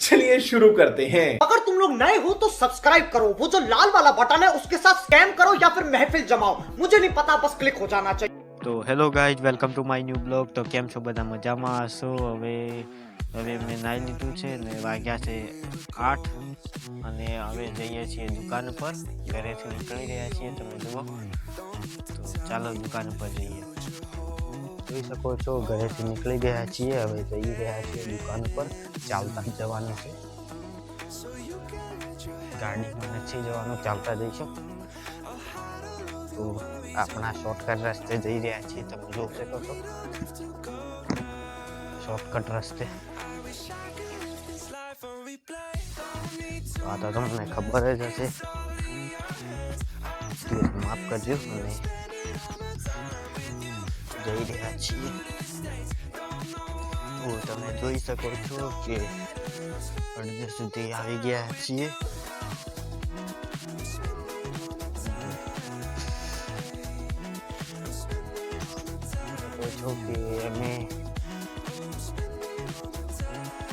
चलिए शुरू करते हैं अगर तुम लोग नए हो तो सब्सक्राइब करो वो जो लाल वाला बटन है उसके साथ स्कैम करो या फिर महफिल जमाओ मुझे नहीं पता बस क्लिक हो जाना चाहिए તો hello guys welcome to my new blog તો કેમ છો બધા મજામાં હશો હવે હવે મેં નાહી લીધું છે ને વાગ્યા છે આઠ અને હવે જઈએ છીએ દુકાન પર ઘરેથી નીકળી રહ્યા છીએ તમે જુઓ તો ચાલો દુકાન પર જઈએ જોઈ શકો છો. ઘરેથી નીકળી ગયા છીએ. હવે જઈ રહ્યા છીએ દુકાન પર. ચાલતા જવાનું છે. ગાડીમાં નથી જવાનું. ચાલતા જઈશું. તો આપણા શોર્ટકટ રસ્તે જઈ રહ્યા છીએ. તમે જોઈ શકો છો. શોર્ટકટ રસ્તે. આ તો તમને ખબર જ હશે. માફ કરજો. અને જઈ રહ્યા છીએ. તમે જોઈ શકો છો કે અડધે સુધી આવી ગયા છીએ. છો અમે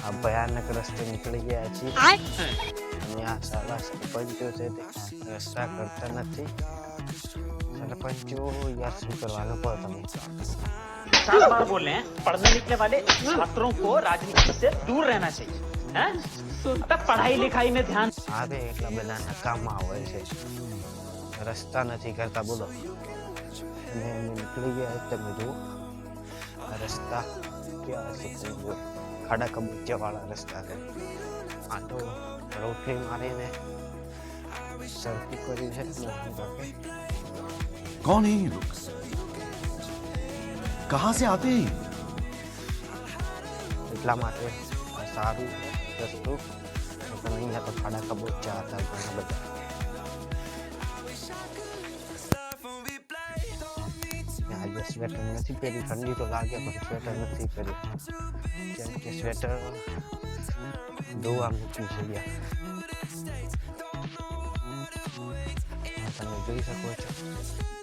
આ ભયાનક રસ્તે નીકળી ગયા છીએ. અને આ સારા સરપંચો છે તે રસ્તા કરતા નથી સરપંચો યાર શું કરવાનું કહો તમે सात बार बोल रहे हैं पढ़ने निकले वाले छात्रों को राजनीति से दूर रहना चाहिए हैं? अबे पढ़ाई लिखाई में ध्यान આવે એટલા બધા નકામા હોય છે રસ્તા નથી કરતા બોલો અને અમે નીકળી ગયા તમે જુઓ આ રસ્તા ક્યાં છે તમે જુઓ ખાડા કબૂચિયાવાળા રસ્તા છે આ તો રોટલી મારીને સરખું કર્યું છે નથી બાકી कौन है ये लोग कहां से आते हैं ये? એટલા માટે આ સારું રસ્તું પણ અહીંયા તો ખાડા કબૂચિયા હતા ઘણા બધા આજે સ્વેટર નથી પહેર્યું ઠંડી તો લાગે પણ સ્વેટર નથી પહેર્યું કેમ કે સ્વેટર ધોવા મૂકી છે તમે જોઈ શકો છો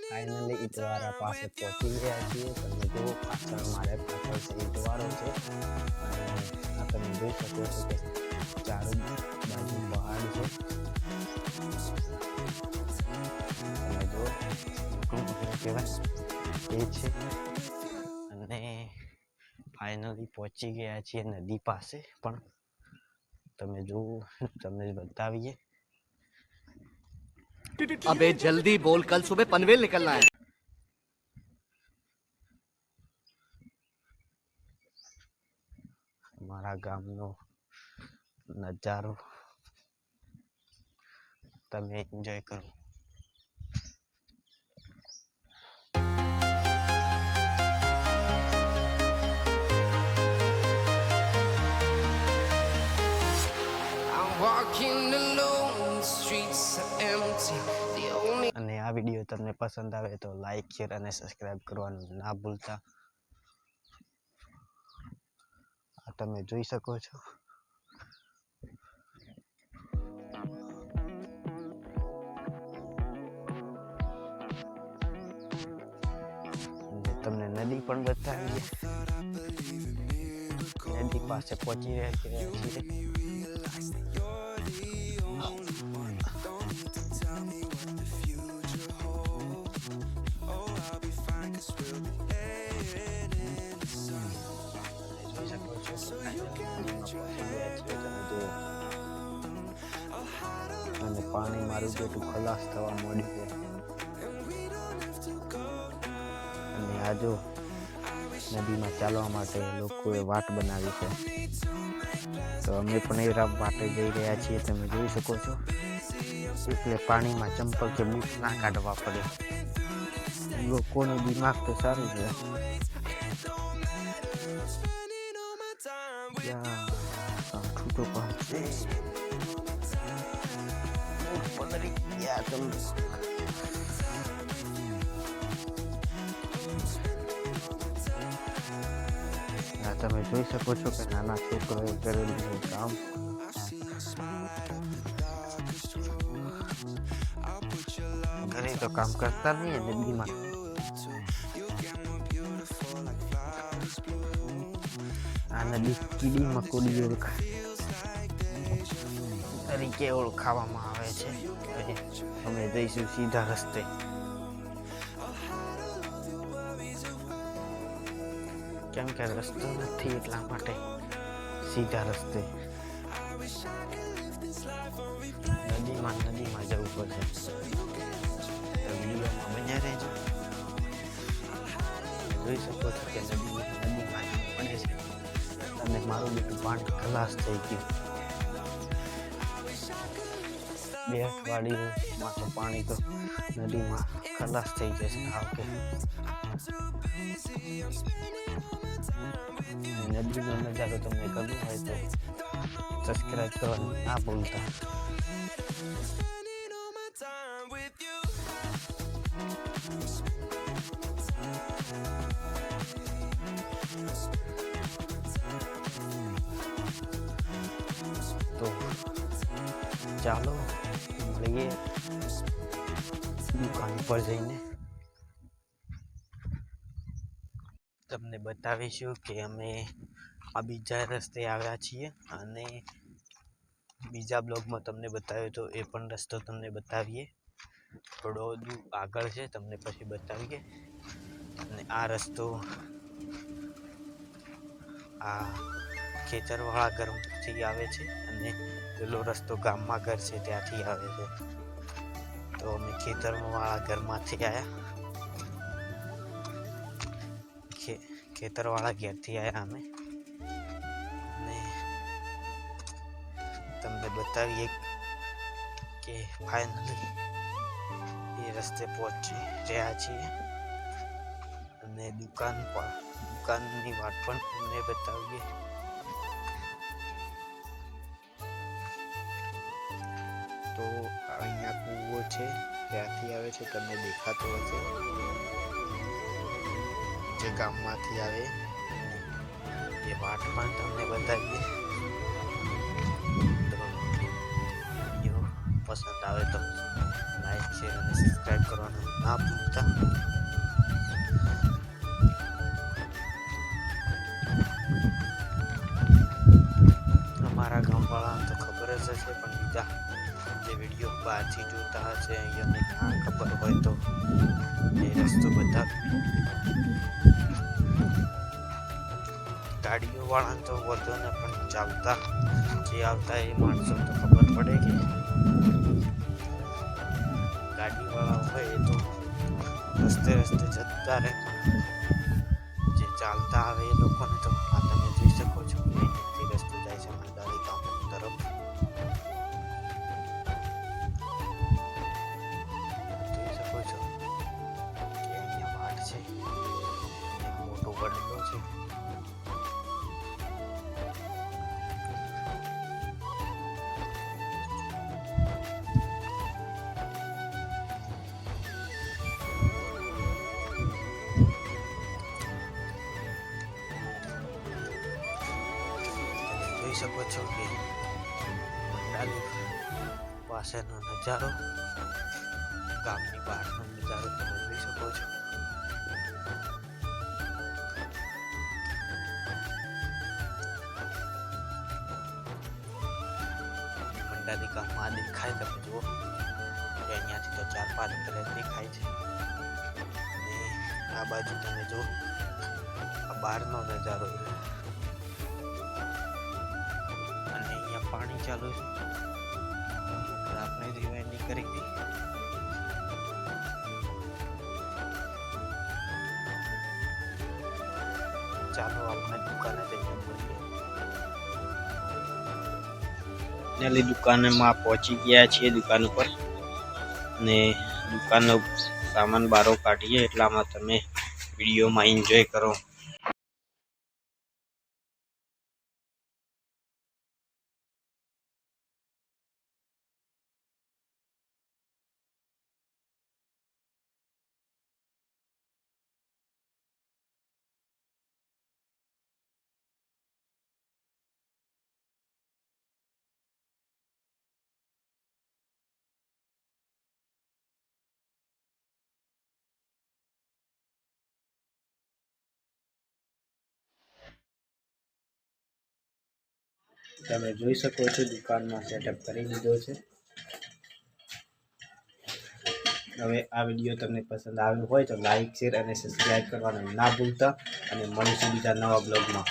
ફાઇનલી ઈટવાળા પાસે પહોંચી ગયા છીએ તમે જુઓ પાછળ મારે પાછળ છે ઈટવાળો છે અને તમે જોઈ શકો છો કે ચારો બાજુ પહાડ છે તમે જુઓ કહેવાય એ છે અને ફાઇનલી પહોંચી ગયા છીએ નદી પાસે પણ તમે જુઓ તમને બતાવીએ अबे जल्दी बोल कल सुबह पनवेल निकलना है અમારા ગામનો નજારો તમે એન્જોય કરો અને આ વીડિયો તમને પસંદ આવે તો લાઈક શેર અને સબસ્ક્રાઈબ કરવાનું ના ભૂલતા. આ તમે જોઈ શકો છો. તમને નદી પણ બતાવી નદી પાસે પહોંચી રહ્યા છીએ. જોઈ શકો છો નદીમાં પહોંચી ગયા છીએ તમે જુઓ અને પાણી મારું બેટું ખલાસ થવા માંડ્યું છે અને આ જો નદીમાં ચાલવા માટે લોકોએ વાટ બનાવી છે તો અમે પણ એ રાબ માટે જઈ રહ્યા છીએ, તમે જોઈ શકો છો. એટલે પાણીમાં ચંપલ કે બૂટ ના કાઢવા પડે. લોકોનું દિમાગ તો સારું છે તો પણ છે તમે જોઈ શકો છો કે નાના છોકરોએ કરેલું કામ. ઘરે તો કામ કરતા નહીં નદીમાં આ નદી કીડી તરીકે ઓળખાવામાં આવે છે. અમે જઈશું સીધા રસ્તે. કેમ કે રસ્તો નથી એટલા માટે સીધા રસ્તે નદીમાં નદીમાં જવું પડશે. વિડીયોમાં બન્યા રહેજો જોઈ શકો છો કે નદી નદીમાં અને મારું બેટું પાણી ખલાસ થઈ ગયું. બે અઠવાડિયુંમાં તો પાણી તો નદીમાં ખલાસ થઈ જશે. આ વખતે. નદીનો નજારો તમને ગમ્યો હોય તો સબસ્ક્રાઈબ કરવાનું ના ભૂલતા. તો ચાલો મળીએ દુકાન પર જઈને. તમને બતાવીશું કે અમે આ બીજા રસ્તે આવ્યા છીએ અને બીજા બ્લોગમાં તમને બતાવ્યો તો એ પણ રસ્તો તમને બતાવીએ. થોડો આગળ છે, તમને પછી બતાવીએ. અને આ રસ્તો આ ખેતરવાળા ઘરથી આવે છે અને પેલો રસ્તો ગામમાં ઘર છે, ત્યાંથી આવે છે. તો અમે ખેતરવાળા ઘરમાંથી આવ્યા ખેતરવાળા ઘેરથી આવ્યા અમે અને તમને બતાવીએ કે ફાઇનલી એ રસ્તે પહોંચી રહ્યા છીએ અને દુકાન પણ દુકાનની વાત પણ તમને બતાવીએ તો અહીંયા કૂવો છે ત્યાંથી આવે છે તમને દેખાતો હશે જે ગામમાંથી આવે, એ વાટ પણ તમને બતાવીએ. પસંદ આવે તો લાઈક શેર અને સબસ્ક્રાઈબ કરવાનું ના ભૂલતા. અમારા ગામવાળાને તો ખબર જ હશે, પણ બીજા જે વીડિયો બહારથી જોતા હશે અહીંયા ના ખબર હોય તો એ રસ્તો બતાવી ગાડીઓ વાળાને તો વધુ ને પણ ચાલતા જે આવતા એ માણસો તો ખબર પડે કે ગાડી વાળા હોય એ તો રસ્તે રસ્તે જતા રહે. જે ચાલતા આવે શકો છો કે મંડાલી પાસેનો નજારો, ગામની બહારનો નજારો તમે જોઈ શકો છો. મંડાલી ગામમાં દેખાય, તમે જુઓ. અહીંયાથી તો ચાર પાંચ ઘરે દેખાય છે. અને આ બાજુ તમે જુઓ, આ બહારનો નજારો ચાલુ આપણે રિવાઇન્ડિંગ કરી હતી ચાલો આપણે દુકાને જઈને મળીએ. દુકાનમાં પહોંચી ગયા છીએ દુકાન ઉપર. અને દુકાનનો સામાન બારો કાઢીએ, એટલામાં તમે વિડીયોમાં એન્જોય કરો. તમે જોઈ શકો છો, દુકાનમાં સેટઅપ કરી લીધો છે. હવે આ વીડિયો તમને પસંદ આવ્યો હોય તો લાઇક શેર અને સબસ્ક્રાઈબ કરવાનું ના ભૂલતા અને મળીશું બીજા નવા બ્લોગમાં